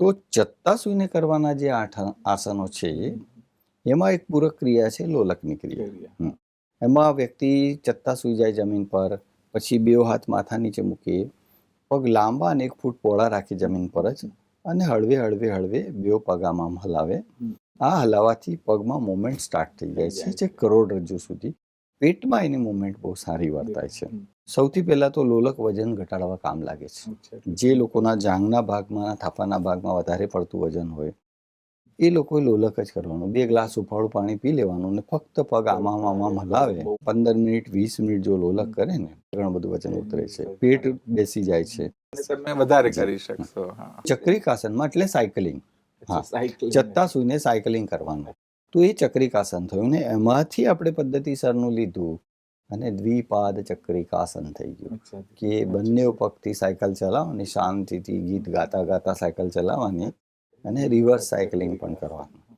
તો ચત્તા સૂઈને કરવાના જે આઠ આસનો છે એમાં એક પૂરક ક્રિયા છે લોલકની ક્રિયા. એમાં વ્યક્તિ ચત્તા સૂઈ જાય જમીન પર પછી બે હાથ માથા નીચે મૂકે પગ લાંબા અને એક ફૂટ પહોળા રાખી જમીન પર જ અને હળવે હળવે હળવે બે પગ આમ હલાવે આ હલાવાથી પગમાં મુવમેન્ટ સ્ટાર્ટ થઈ જાય છે જે કરોડરજ્જુ સુધી પેટમાં એની મુવમેન્ટ બહુ સારી વર્તાય છે. સૌથી પહેલા તો લોલક વજન ઘટાડવા કામ લાગે છે. જે લોકોના જાંઘના ભાગમાં થાપાના ભાગમાં વધારે પડતું વજન હોય એ લોકોએ લોલક જ કરવાનું. બે ગ્લાસ ઉફાળું પાણી પી લેવાનું અને ફક્ત પગ આમાં આમાં હલાવે. પંદર મિનિટ વીસ મિનિટ જો લોલક કરે ને ઘણું બધું વજન ઉતરે છે. પેટ બેસી જાય છે. તમે વધારે કરી શકશો. ચક્રિકાસનમાં એટલે સાયકલિંગ. હા. સુઈને સૂઈને સાયકલિંગ કરવાનું. તો એ ચક્રિકાસન થયું ને એમાંથી આપણે પદ્ધતિસરનું લીધું અને દ્વિપાદ ચક્રિકાસન થઈ ગયું. કે બંને પગથી સાયકલ ચલાવવાની શાંતિથી ગીત ગાતા ગાતા સાયકલ ચલાવવાની અને રિવર્સ સાયકલિંગ પણ કરવાનું.